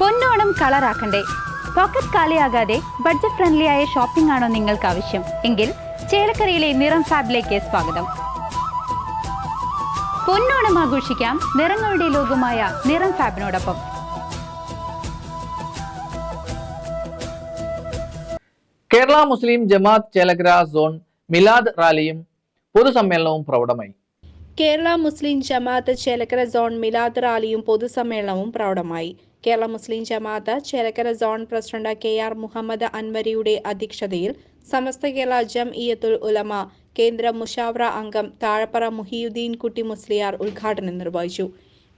പൊന്നോണം കളറാക്കണ്ടേ. പോക്കറ്റ് കാലിയാകാതെ budget friendly ആയ ഷോപ്പിംഗ് ആണോ നിങ്ങൾക്ക് ആവശ്യം? എങ്കിൽ ചേലക്കരയിലെ നിറം ഫാബിലേക്ക് സ്വാഗതം. പൊന്നോണം ആഘോഷിക്കാം നിറങ്ങളുടെ ലോകമായ നിറം ഫാബിനോടൊപ്പം. കേരള മുസ്ലിം ജമാഅത്ത് ചേലക്കര സോൺ മിലാദ് റാലിയും പൊതുസമ്മേളനവും പ്രൗഢമായി. കേരള മുസ്ലിം ജമാഅത്ത് ചേലക്കര സോൺ മിലാദ് റാലിയും പൊതുസമ്മേളനവും പ്രൗഢമായി. Kerala Muslim Jamaath Chelakkara zone president K R Muhammad അൻവരിയുടെ അധ്യക്ഷതയിൽ സമസ്ത കേരള ജംഇയത്തുൽ ഉലമ കേന്ദ്ര മുഷാവറ അംഗം താഴപ്പറ മുഹിയുദ്ദീൻ കുട്ടി മുസ്ലിയാർ ഉദ്ഘാടനം നിർവഹിച്ചു.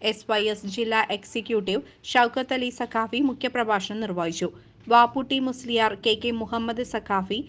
എസ് വൈ എസ് ജില്ലാ എക്സിക്യൂട്ടീവ് ഷൗക്കത്ത് അലി സഖാഫി മുഖ്യപ്രഭാഷണം നിർവഹിച്ചു. Vapputty Musliyar K K Muhammad Saqafi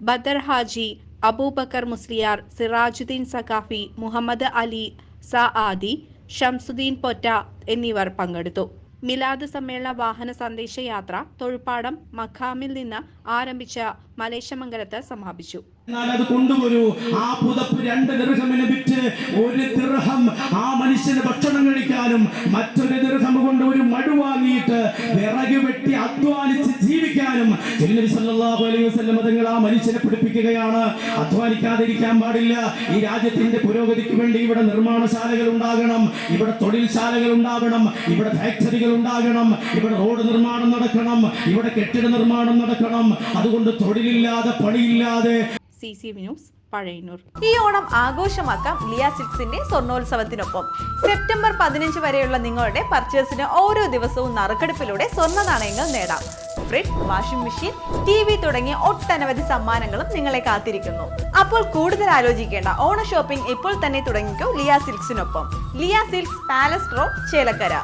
Badar Haji Abubakar Musliyar Sirajuddin Saqafi Muhammad Ali Saadi Shamsuddin പൊറ്റ എന്നിവർ പങ്കെടുത്തു. മിലാദ് സമ്മേളന വാഹന സന്ദേശ യാത്ര തൊഴുപ്പാടം മഖാമിൽ നിന്ന് ആരംഭിച്ച മലേശമംഗലത്ത് സമാപിച്ചു. എന്നാൽ അത് കൊണ്ടുവരൂ ആ പുതപ്പ് രണ്ട് ദീർഘമിന് വിറ്റ് ഒരു ദീർഘം ആ മനുഷ്യന് ഭക്ഷണം കഴിക്കാനും മറ്റൊരു ദീർഘം കൊണ്ട് ഒരു മടു വാങ്ങിയിട്ട് വിറക് വെട്ടി അധ്വാനിച്ച് തങ്ങൾ ആ മനുഷ്യനെ പഠിപ്പിക്കുകയാണ്. അധ്വാനിക്കാതിരിക്കാൻ പാടില്ല. ഈ രാജ്യത്തിന്റെ പുരോഗതിക്ക് വേണ്ടി ഇവിടെ നിർമ്മാണശാലകൾ ഉണ്ടാകണം. ഇവിടെ തൊഴിൽശാലകൾ ഉണ്ടാകണം. ഇവിടെ ഫാക്ടറികൾ ഉണ്ടാകണം. ഇവിടെ റോഡ് നിർമ്മാണം നടക്കണം. ഇവിടെ കെട്ടിട നിർമ്മാണം നടക്കണം. അതുകൊണ്ട് തൊഴിലില്ലാതെ പണിയില്ലാതെ. സി ന്യൂസ് ഈ ഓണം ആഘോഷമാക്കാം ലിയ സിൽക്സിന്റെ സ്വർണോത്സവത്തിനൊപ്പം സെപ്റ്റംബർ പതിനഞ്ച് വരെയുള്ള നിങ്ങളുടെ പർച്ചേസിന് ഓരോ ദിവസവും നറുക്കെടുപ്പിലൂടെ സ്വർണ നാണയങ്ങൾ നേടാം. Fridge washing machine T V തുടങ്ങിയ ഒട്ടനവധി സമ്മാനങ്ങളും നിങ്ങളെ കാത്തിരിക്കുന്നു. അപ്പോൾ കൂടുതൽ ആലോചിക്കേണ്ട ഓണ ഷോപ്പിംഗ് ഇപ്പോൾ തന്നെ തുടങ്ങിക്കോ Liya സിൽക്സിനൊപ്പം. Liya silks palace road Chelakkara.